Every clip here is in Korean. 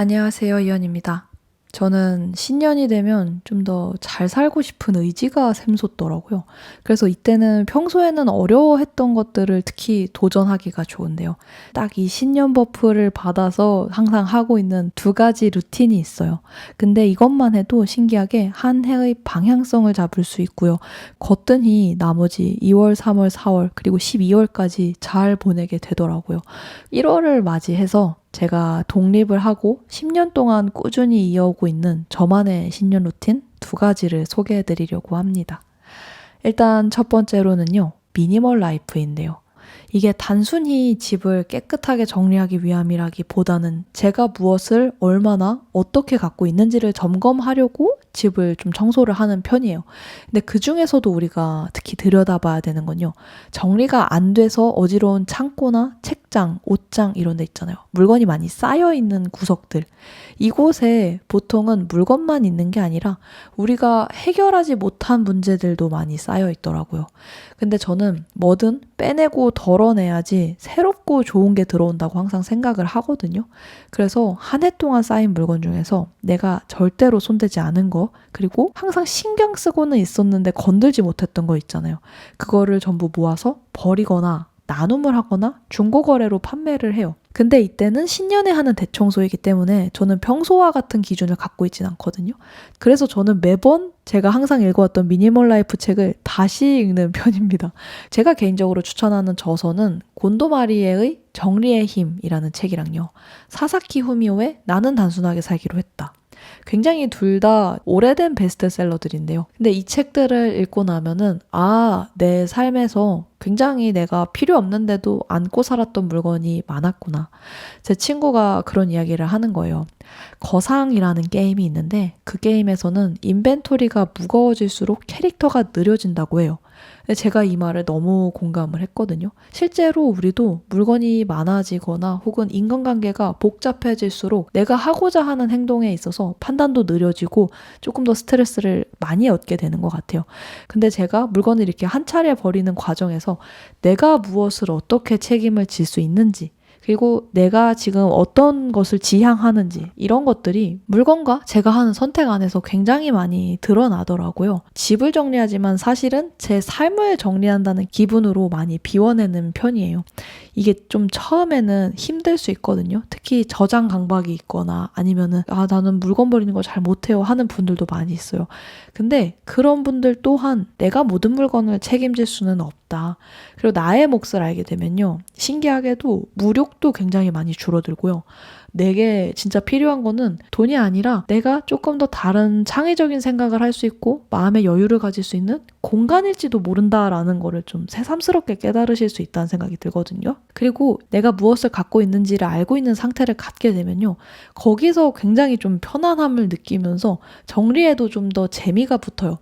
안녕하세요. 이현입니다. 저는 신년이 되면 좀 더 잘 살고 싶은 의지가 샘솟더라고요. 그래서 이때는 평소에는 어려워했던 것들을 특히 도전하기가 좋은데요. 딱 이 신년 버프를 받아서 항상 하고 있는 두 가지 루틴이 있어요. 근데 이것만 해도 신기하게 한 해의 방향성을 잡을 수 있고요. 거뜬히 나머지 2월, 3월, 4월, 그리고 12월까지 잘 보내게 되더라고요. 1월을 맞이해서 제가 독립을 하고 10년 동안 꾸준히 이어오고 있는 저만의 신년 루틴 두 가지를 소개해 드리려고 합니다. 일단 첫 번째로는요, 미니멀 라이프인데요. 이게 단순히 집을 깨끗하게 정리하기 위함이라기보다는 제가 무엇을 얼마나 어떻게 갖고 있는지를 점검하려고 집을 좀 청소를 하는 편이에요. 근데 그 중에서도 우리가 특히 들여다봐야 되는 건요. 정리가 안 돼서 어지러운 창고나 책장, 옷장 이런 데 있잖아요. 물건이 많이 쌓여 있는 구석들. 이곳에 보통은 물건만 있는 게 아니라 우리가 해결하지 못한 문제들도 많이 쌓여 있더라고요. 근데 저는 뭐든 빼내고 덜어내야지 새롭고 좋은 게 들어온다고 항상 생각을 하거든요. 그래서 한 해 동안 쌓인 물건 중에서 내가 절대로 손대지 않은 거, 그리고 항상 신경 쓰고는 있었는데 건들지 못했던 거 있잖아요. 그거를 전부 모아서 버리거나 나눔을 하거나 중고거래로 판매를 해요. 근데 이때는 신년에 하는 대청소이기 때문에 저는 평소와 같은 기준을 갖고 있진 않거든요. 그래서 저는 매번 제가 항상 읽어왔던 미니멀 라이프 책을 다시 읽는 편입니다. 제가 개인적으로 추천하는 저서는 곤도마리에의 정리의 힘이라는 책이랑요. 사사키 후미오의 나는 단순하게 살기로 했다. 굉장히 둘 다 오래된 베스트셀러들인데요. 근데 이 책들을 읽고 나면은 아, 내 삶에서 굉장히 내가 필요 없는데도 안고 살았던 물건이 많았구나. 제 친구가 그런 이야기를 하는 거예요. 거상이라는 게임이 있는데 그 게임에서는 인벤토리가 무거워질수록 캐릭터가 느려진다고 해요. 제가 이 말을 너무 공감을 했거든요. 실제로 우리도 물건이 많아지거나 혹은 인간관계가 복잡해질수록 내가 하고자 하는 행동에 있어서 판단도 느려지고 조금 더 스트레스를 많이 얻게 되는 것 같아요. 근데 제가 물건을 이렇게 한 차례 버리는 과정에서 내가 무엇을 어떻게 책임을 질 수 있는지 그리고 내가 지금 어떤 것을 지향하는지 이런 것들이 물건과 제가 하는 선택 안에서 굉장히 많이 드러나더라고요. 집을 정리하지만 사실은 제 삶을 정리한다는 기분으로 많이 비워내는 편이에요. 이게 좀 처음에는 힘들 수 있거든요. 특히 저장 강박이 있거나 아니면은 아 나는 물건 버리는 거 잘 못해요 하는 분들도 많이 있어요. 근데 그런 분들 또한 내가 모든 물건을 책임질 수는 없다. 그리고 나의 몫을 알게 되면요. 신기하게도 무력도 굉장히 많이 줄어들고요. 내게 진짜 필요한 거는 돈이 아니라 내가 조금 더 다른 창의적인 생각을 할 수 있고 마음의 여유를 가질 수 있는 공간일지도 모른다라는 거를 좀 새삼스럽게 깨달으실 수 있다는 생각이 들거든요. 그리고 내가 무엇을 갖고 있는지를 알고 있는 상태를 갖게 되면요. 거기서 굉장히 좀 편안함을 느끼면서 정리에도 좀 더 재미가 붙어요.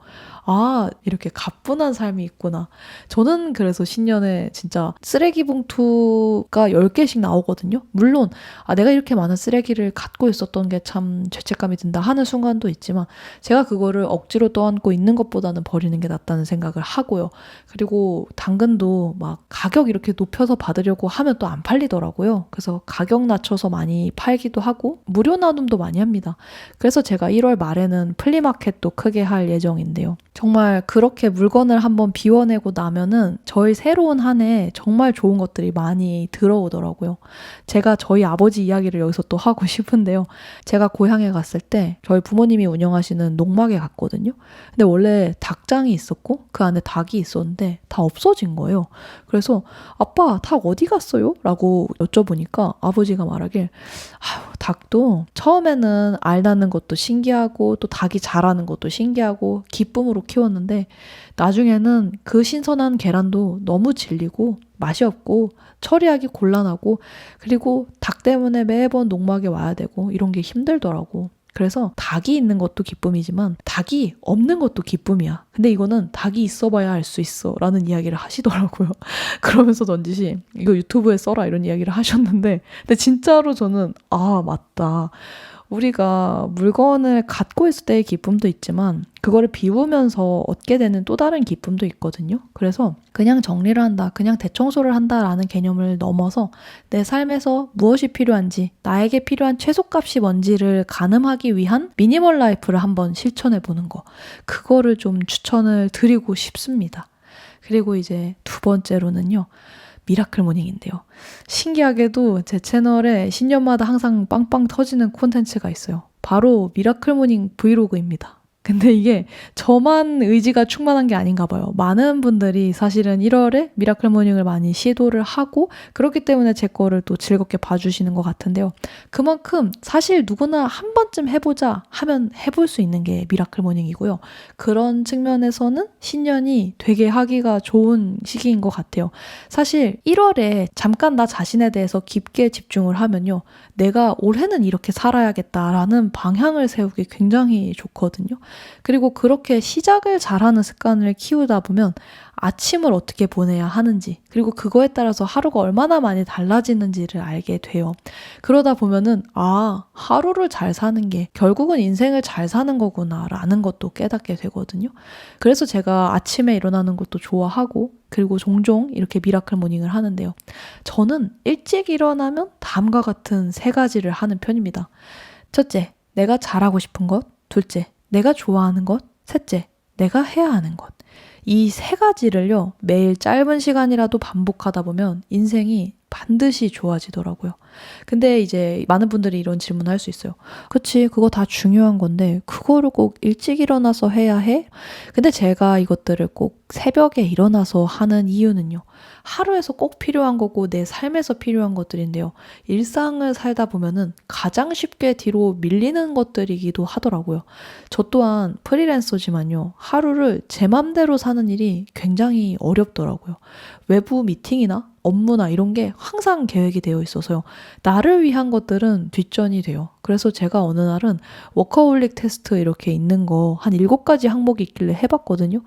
아, 이렇게 가뿐한 삶이 있구나. 저는 그래서 신년에 진짜 쓰레기 봉투가 10개씩 나오거든요. 물론, 아, 내가 이렇게 많은 쓰레기를 갖고 있었던 게 참 죄책감이 든다 하는 순간도 있지만, 제가 그거를 억지로 떠안고 있는 것보다는 버리는 게 낫다는 생각을 하고요. 그리고 당근도 막 가격 이렇게 높여서 받으려고 하면 또 안 팔리더라고요. 그래서 가격 낮춰서 많이 팔기도 하고, 무료 나눔도 많이 합니다. 그래서 제가 1월 말에는 플리마켓도 크게 할 예정인데요. 정말 그렇게 물건을 한번 비워내고 나면은 저희 새로운 한 해 정말 좋은 것들이 많이 들어오더라고요. 제가 저희 아버지 이야기를 여기서 또 하고 싶은데요. 제가 고향에 갔을 때 저희 부모님이 운영하시는 농막에 갔거든요. 근데 원래 닭장이 있었고 그 안에 닭이 있었는데 다 없어진 거예요. 그래서 아빠 닭 어디 갔어요? 라고 여쭤보니까 아버지가 말하길 아유 닭도 처음에는 알 낳는 것도 신기하고 또 닭이 자라는 것도 신기하고 기쁨으로 키웠는데 나중에는 그 신선한 계란도 너무 질리고 맛이 없고 처리하기 곤란하고 그리고 닭 때문에 매번 농막에 와야 되고 이런 게 힘들더라고. 그래서 닭이 있는 것도 기쁨이지만 닭이 없는 것도 기쁨이야. 근데 이거는 닭이 있어봐야 알 수 있어 라는 이야기를 하시더라고요. 그러면서 던지시 이거 유튜브에 써라 이런 이야기를 하셨는데 근데 진짜로 저는 아 맞다. 우리가 물건을 갖고 있을 때의 기쁨도 있지만 그거를 비우면서 얻게 되는 또 다른 기쁨도 있거든요. 그래서 그냥 정리를 한다, 그냥 대청소를 한다라는 개념을 넘어서 내 삶에서 무엇이 필요한지, 나에게 필요한 최소값이 뭔지를 가늠하기 위한 미니멀 라이프를 한번 실천해 보는 거. 그거를 좀 추천을 드리고 싶습니다. 그리고 이제 두 번째로는요. 미라클 모닝인데요. 신기하게도 제 채널에 신년마다 항상 빵빵 터지는 콘텐츠가 있어요. 바로 미라클 모닝 브이로그입니다. 근데 이게 저만 의지가 충만한 게 아닌가 봐요. 많은 분들이 사실은 1월에 미라클 모닝을 많이 시도를 하고 그렇기 때문에 제 거를 또 즐겁게 봐주시는 것 같은데요. 그만큼 사실 누구나 한 번쯤 해보자 하면 해볼 수 있는 게 미라클 모닝이고요. 그런 측면에서는 신년이 되게 하기가 좋은 시기인 것 같아요. 사실 1월에 잠깐 나 자신에 대해서 깊게 집중을 하면요. 내가 올해는 이렇게 살아야겠다라는 방향을 세우기 굉장히 좋거든요. 그리고 그렇게 시작을 잘하는 습관을 키우다 보면 아침을 어떻게 보내야 하는지, 그리고 그거에 따라서 하루가 얼마나 많이 달라지는지를 알게 돼요. 그러다 보면은, 아, 하루를 잘 사는 게 결국은 인생을 잘 사는 거구나, 라는 것도 깨닫게 되거든요. 그래서 제가 아침에 일어나는 것도 좋아하고, 그리고 종종 이렇게 미라클 모닝을 하는데요. 저는 일찍 일어나면 다음과 같은 세 가지를 하는 편입니다. 첫째, 내가 잘하고 싶은 것. 둘째, 내가 좋아하는 것. 셋째, 내가 해야 하는 것. 이 세 가지를요, 매일 짧은 시간이라도 반복하다 보면 인생이 반드시 좋아지더라고요. 근데 이제 많은 분들이 이런 질문을 할 수 있어요. 그치, 그거 다 중요한 건데, 그거를 꼭 일찍 일어나서 해야 해? 근데 제가 이것들을 꼭 새벽에 일어나서 하는 이유는요. 하루에서 꼭 필요한 거고 내 삶에서 필요한 것들인데요. 일상을 살다 보면은 가장 쉽게 뒤로 밀리는 것들이기도 하더라고요. 저 또한 프리랜서지만요. 하루를 제 맘대로 사는 일이 굉장히 어렵더라고요. 외부 미팅이나 업무나 이런 게 항상 계획이 되어 있어서요. 나를 위한 것들은 뒷전이 돼요. 그래서 제가 어느 날은 워커홀릭 테스트 이렇게 있는 거한 일곱 가지 항목이 있길래 해봤거든요.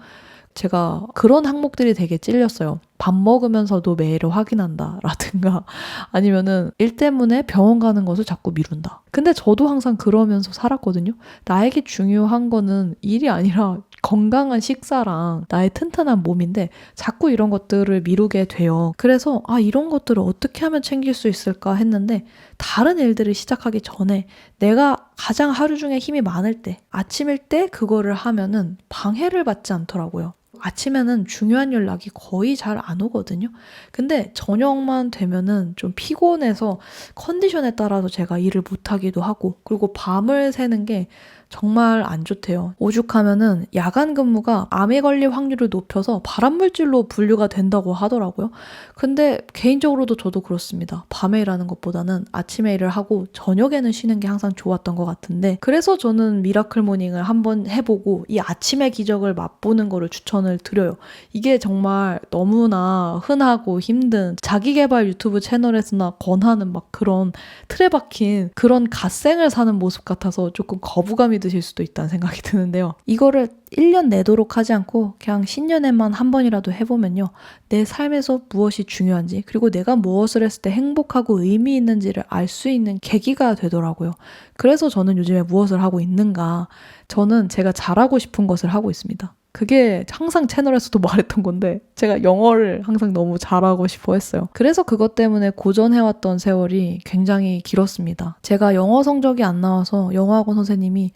제가 그런 항목들이 되게 찔렸어요. 밥 먹으면서도 메일을 확인한다. 라든가 아니면은 일 때문에 병원 가는 것을 자꾸 미룬다. 근데 저도 항상 그러면서 살았거든요. 나에게 중요한 거는 일이 아니라 건강한 식사랑 나의 튼튼한 몸인데 자꾸 이런 것들을 미루게 돼요. 그래서 아, 이런 것들을 어떻게 하면 챙길 수 있을까 했는데 다른 일들을 시작하기 전에 내가 가장 하루 중에 힘이 많을 때, 아침일 때 그거를 하면은 방해를 받지 않더라고요. 아침에는 중요한 연락이 거의 잘 안 오거든요. 근데 저녁만 되면은 좀 피곤해서 컨디션에 따라서 제가 일을 못 하기도 하고, 그리고 밤을 새는 게 정말 안 좋대요. 오죽하면은 야간 근무가 암에 걸릴 확률을 높여서 발암물질로 분류가 된다고 하더라고요. 근데 개인적으로도 저도 그렇습니다. 밤에 일하는 것보다는 아침에 일을 하고 저녁에는 쉬는 게 항상 좋았던 것 같은데 그래서 저는 미라클 모닝을 한번 해보고 이 아침의 기적을 맛보는 거를 추천을 드려요. 이게 정말 너무나 흔하고 힘든 자기개발 유튜브 채널에서나 권하는 막 그런 틀에 박힌 그런 갓생을 사는 모습 같아서 조금 거부감이 드실 수도 있다는 생각이 드는데요. 이거를 1년 내도록 하지 않고 그냥 신년에만 한 번이라도 해보면요. 내 삶에서 무엇이 중요한지 그리고 내가 무엇을 했을 때 행복하고 의미 있는지를 알 수 있는 계기가 되더라고요. 그래서 저는 요즘에 무엇을 하고 있는가. 저는 제가 잘하고 싶은 것을 하고 있습니다. 그게 항상 채널에서도 말했던 건데 제가 영어를 항상 너무 잘하고 싶어 했어요. 그래서 그것 때문에 고전해왔던 세월이 굉장히 길었습니다. 제가 영어 성적이 안 나와서 영어학원 선생님이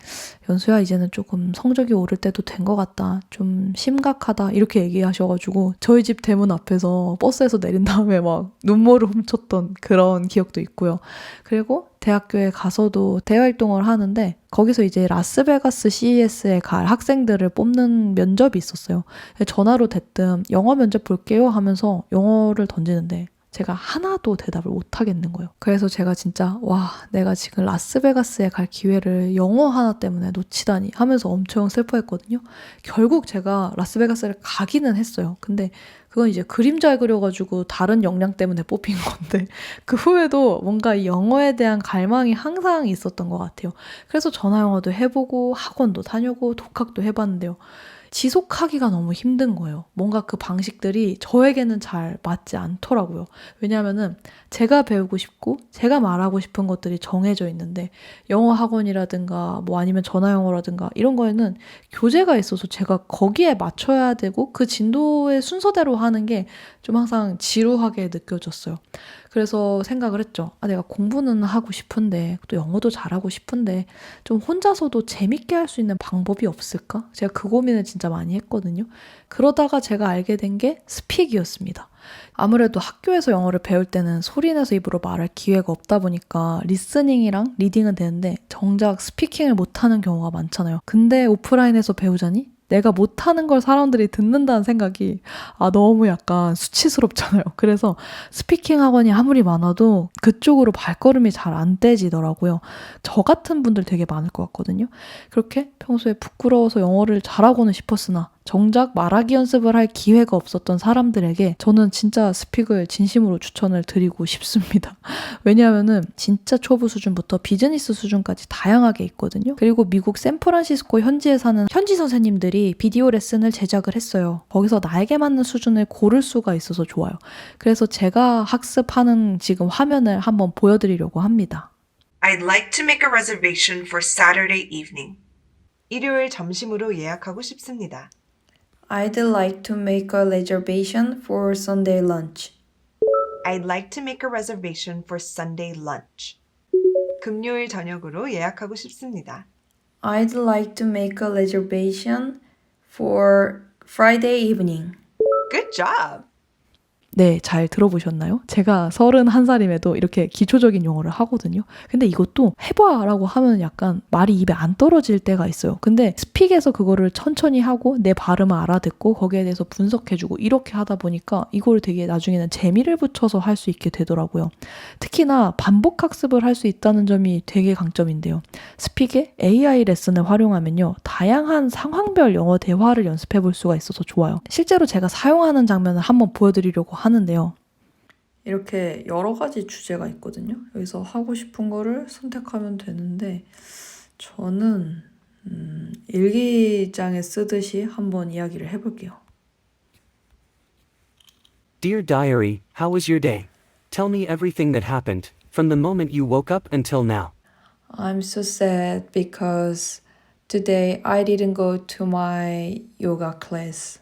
연수야 이제는 조금 성적이 오를 때도 된 것 같다. 좀 심각하다. 이렇게 얘기하셔가지고 저희 집 대문 앞에서 버스에서 내린 다음에 막 눈물을 훔쳤던 그런 기억도 있고요. 그리고 대학교에 가서도 대활동을 하는데 거기서 이제 라스베가스 CES에 갈 학생들을 뽑는 면접이 있었어요. 전화로 됐든 영어 면접 볼게요 하면서 영어를 던지는데 제가 하나도 대답을 못 하겠는 거예요. 그래서 제가 진짜 와 내가 지금 라스베가스에 갈 기회를 영어 하나 때문에 놓치다니 하면서 엄청 슬퍼했거든요. 결국 제가 라스베가스를 가기는 했어요. 근데 그건 이제 그림 잘 그려가지고 다른 역량 때문에 뽑힌 건데 그 후에도 뭔가 이 영어에 대한 갈망이 항상 있었던 것 같아요. 그래서 전화 영어도 해보고 학원도 다녀고 독학도 해봤는데요. 지속하기가 너무 힘든 거예요. 뭔가 그 방식들이 저에게는 잘 맞지 않더라고요. 왜냐하면은 제가 배우고 싶고 제가 말하고 싶은 것들이 정해져 있는데 영어 학원이라든가 뭐 아니면 전화 영어라든가 이런 거에는 교재가 있어서 제가 거기에 맞춰야 되고 그 진도의 순서대로 하는 게 좀 항상 지루하게 느껴졌어요. 그래서 생각을 했죠. 아, 내가 공부는 하고 싶은데, 또 영어도 잘하고 싶은데, 좀 혼자서도 재밌게 할 수 있는 방법이 없을까? 제가 그 고민을 진짜 많이 했거든요. 그러다가 제가 알게 된 게 스픽이었습니다. 아무래도 학교에서 영어를 배울 때는 소리내서 입으로 말할 기회가 없다 보니까 리스닝이랑 리딩은 되는데 정작 스피킹을 못하는 경우가 많잖아요. 근데 오프라인에서 배우자니 내가 못하는 걸 사람들이 듣는다는 생각이 아 너무 약간 수치스럽잖아요. 그래서 스피킹 학원이 아무리 많아도 그쪽으로 발걸음이 잘 안 떼지더라고요. 저 같은 분들 되게 많을 것 같거든요. 그렇게 평소에 부끄러워서 영어를 잘하고는 싶었으나 정작 말하기 연습을 할 기회가 없었던 사람들에게 저는 진짜 스픽을 진심으로 추천을 드리고 싶습니다. 왜냐하면은 진짜 초보 수준부터 비즈니스 수준까지 다양하게 있거든요. 그리고 미국 샌프란시스코 현지에 사는 현지 선생님들이 비디오 레슨을 제작을 했어요. 거기서 나에게 맞는 수준을 고를 수가 있어서 좋아요. 그래서 제가 학습하는 지금 화면을 한번 보여드리려고 합니다. I'd like to make a reservation for Saturday evening. 일요일 점심으로 예약하고 싶습니다. I'd like to make a reservation for Sunday lunch. I'd like to make a reservation for Sunday lunch. 금요일 저녁으로 예약하고 싶습니다. I'd like to make a reservation for Friday evening. Good job! 네, 잘 들어보셨나요? 제가 31살임에도 이렇게 기초적인 영어를 하거든요. 근데 이것도 해봐라고 하면 약간 말이 입에 안 떨어질 때가 있어요. 근데 스픽에서 그거를 천천히 하고 내 발음을 알아듣고 거기에 대해서 분석해주고 이렇게 하다 보니까 이걸 되게 나중에는 재미를 붙여서 할 수 있게 되더라고요. 특히나 반복 학습을 할 수 있다는 점이 되게 강점인데요. 스픽에 AI 레슨을 활용하면요. 다양한 상황별 영어 대화를 연습해 볼 수가 있어서 좋아요. 실제로 제가 사용하는 장면을 한번 보여드리려고 하는데요. 이렇게 여러 가지 주제가 있거든요. 여기서 하고 싶은 거를 선택하면 되는데 저는 음, 일기장에 쓰듯이 한번 이야기를 해볼게요. Dear Diary, how was your day? Tell me everything that happened, from the moment you woke up until now. I'm so sad because today I didn't go to my yoga class.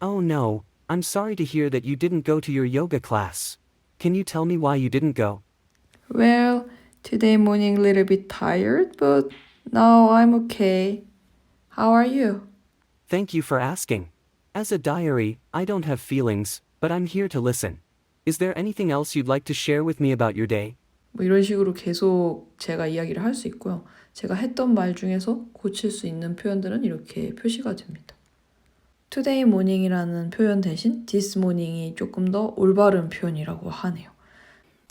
Oh no, I'm sorry to hear that you didn't go to your yoga class. Can you tell me why you didn't go? Well, today morning a little bit tired, but now I'm okay. How are you? Thank you for asking. As a diary, I don't have feelings, but I'm here to listen. Is there anything else you'd like to share with me about your day? 뭐 이런 식으로 계속 제가 이야기를 할 수 있고요. 제가 했던 말 중에서 고칠 수 있는 표현들은 이렇게 표시가 됩니다. Today morning이라는 표현 대신 this morning이 조금 더 올바른 표현이라고 하네요.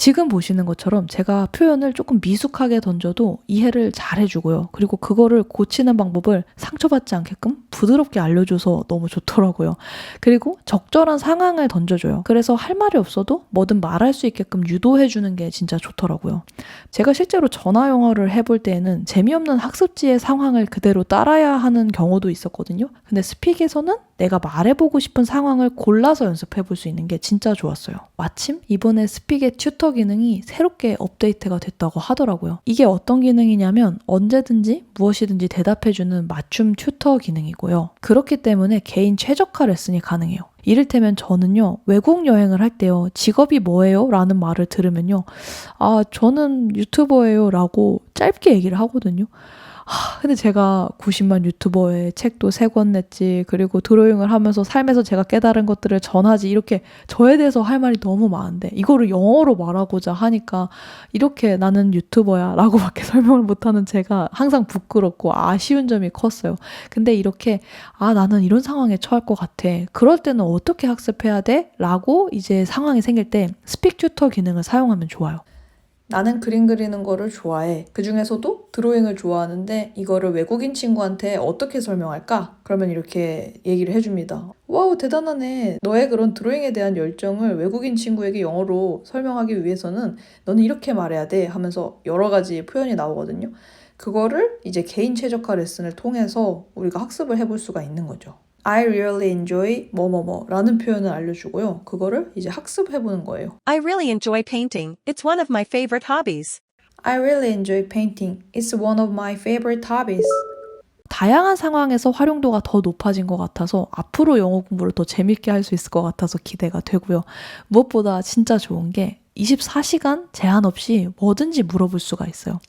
지금 보시는 것처럼 제가 표현을 조금 미숙하게 던져도 이해를 잘 해주고요. 그리고 그거를 고치는 방법을 상처받지 않게끔 부드럽게 알려줘서 너무 좋더라고요. 그리고 적절한 상황을 던져줘요. 그래서 할 말이 없어도 뭐든 말할 수 있게끔 유도해주는 게 진짜 좋더라고요. 제가 실제로 전화 영어를 해볼 때에는 재미없는 학습지의 상황을 그대로 따라야 하는 경우도 있었거든요. 근데 스픽에서는 내가 말해보고 싶은 상황을 골라서 연습해 볼 수 있는 게 진짜 좋았어요. 마침 이번에 스픽의 튜터 기능이 새롭게 업데이트가 됐다고 하더라고요. 이게 어떤 기능이냐면 언제든지 무엇이든지 대답해주는 맞춤 튜터 기능이고요. 그렇기 때문에 개인 최적화 레슨이 가능해요. 이를테면 저는요, 외국 여행을 할 때요, 직업이 뭐예요? 라는 말을 들으면요, 아, 저는 유튜버예요. 라고 짧게 얘기를 하거든요. 하, 근데 제가 90만 유튜버의 책도 세 권 냈지, 그리고 드로잉을 하면서 삶에서 제가 깨달은 것들을 전하지, 이렇게 저에 대해서 할 말이 너무 많은데, 이거를 영어로 말하고자 하니까, 이렇게 나는 유튜버야, 라고밖에 설명을 못하는 제가 항상 부끄럽고 아쉬운 점이 컸어요. 근데 이렇게, 아, 나는 이런 상황에 처할 것 같아. 그럴 때는 어떻게 학습해야 돼? 라고 이제 상황이 생길 때, 스픽 튜터 기능을 사용하면 좋아요. 나는 그림 그리는 거를 좋아해. 그 중에서도 드로잉을 좋아하는데 이거를 외국인 친구한테 어떻게 설명할까? 그러면 이렇게 얘기를 해줍니다. 와우, 대단하네. 너의 그런 드로잉에 대한 열정을 외국인 친구에게 영어로 설명하기 위해서는 너는 이렇게 말해야 돼 하면서 여러 가지 표현이 나오거든요. 그거를 이제 개인 최적화 레슨을 통해서 우리가 학습을 해볼 수가 있는 거죠. I really enjoy 뭐뭐뭐라는 표현을 알려주고요. 그거를 이제 학습해 보는 거예요. I really enjoy painting. It's one of my favorite hobbies. I really enjoy painting. It's one of my favorite hobbies. 다양한 상황에서 활용도가 더 높아진 것 같아서 앞으로 영어 공부를 더 재밌게 할 수 있을 것 같아서 기대가 되고요. 무엇보다 진짜 좋은 게 24시간 제한 없이 뭐든지 물어볼 수가 있어요.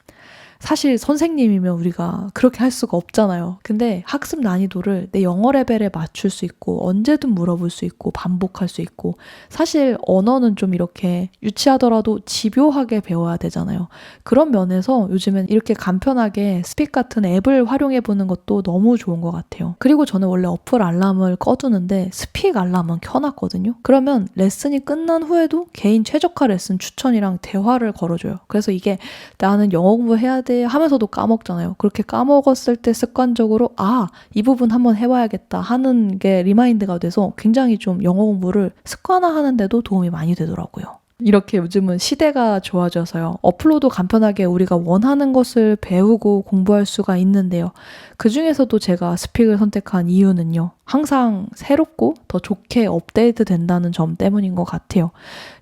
사실 선생님이면 우리가 그렇게 할 수가 없잖아요. 근데 학습 난이도를 내 영어 레벨에 맞출 수 있고 언제든 물어볼 수 있고 반복할 수 있고 사실 언어는 좀 이렇게 유치하더라도 집요하게 배워야 되잖아요. 그런 면에서 요즘엔 이렇게 간편하게 스픽 같은 앱을 활용해 보는 것도 너무 좋은 것 같아요. 그리고 저는 원래 어플 알람을 꺼두는데 스픽 알람은 켜놨거든요. 그러면 레슨이 끝난 후에도 개인 최적화 레슨 추천이랑 대화를 걸어줘요. 그래서 이게 나는 영어 공부해야 돼 하면서도 까먹잖아요. 그렇게 까먹었을 때 습관적으로 아, 이 부분 한번 해봐야겠다 하는 게 리마인드가 돼서 굉장히 좀 영어 공부를 습관화하는데도 도움이 많이 되더라고요. 이렇게 요즘은 시대가 좋아져서요. 어플로도 간편하게 우리가 원하는 것을 배우고 공부할 수가 있는데요. 그 중에서도 제가 스픽을 선택한 이유는요. 항상 새롭고 더 좋게 업데이트 된다는 점 때문인 것 같아요.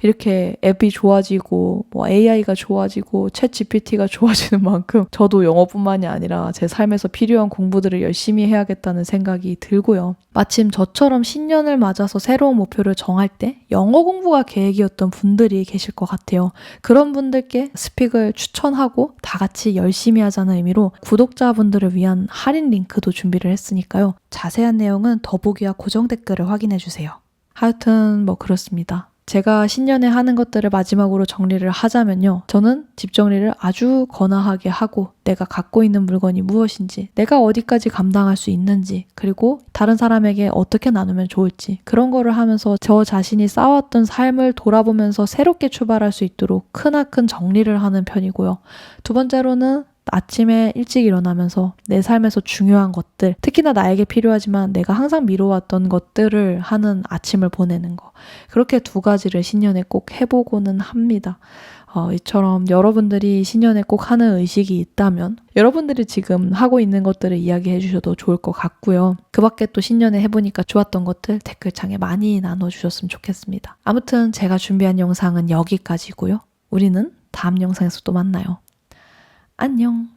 이렇게 앱이 좋아지고 뭐 AI가 좋아지고 챗 GPT가 좋아지는 만큼 저도 영어뿐만이 아니라 제 삶에서 필요한 공부들을 열심히 해야겠다는 생각이 들고요. 마침 저처럼 신년을 맞아서 새로운 목표를 정할 때 영어 공부가 계획이었던 분들이 계실 것 같아요. 그런 분들께 스픽을 추천하고 다 같이 열심히 하자는 의미로 구독자분들을 위한 할인 링크도 준비를 했으니까요. 자세한 내용은 더보기와 고정 댓글을 확인해 주세요. 하여튼 뭐 그렇습니다. 제가 신년에 하는 것들을 마지막으로 정리를 하자면요. 저는 집 정리를 아주 거나하게 하고 내가 갖고 있는 물건이 무엇인지, 내가 어디까지 감당할 수 있는지, 그리고 다른 사람에게 어떻게 나누면 좋을지, 그런 거를 하면서 저 자신이 쌓아왔던 삶을 돌아보면서 새롭게 출발할 수 있도록 크나큰 정리를 하는 편이고요. 두 번째로는 아침에 일찍 일어나면서 내 삶에서 중요한 것들, 특히나 나에게 필요하지만 내가 항상 미뤄왔던 것들을 하는 아침을 보내는 거. 그렇게 두 가지를 신년에 꼭 해보고는 합니다. 어, 이처럼 여러분들이 신년에 꼭 하는 의식이 있다면 여러분들이 지금 하고 있는 것들을 이야기해 주셔도 좋을 것 같고요. 그 밖에 또 신년에 해보니까 좋았던 것들 댓글창에 많이 나눠주셨으면 좋겠습니다. 아무튼 제가 준비한 영상은 여기까지고요. 우리는 다음 영상에서 또 만나요. 안녕.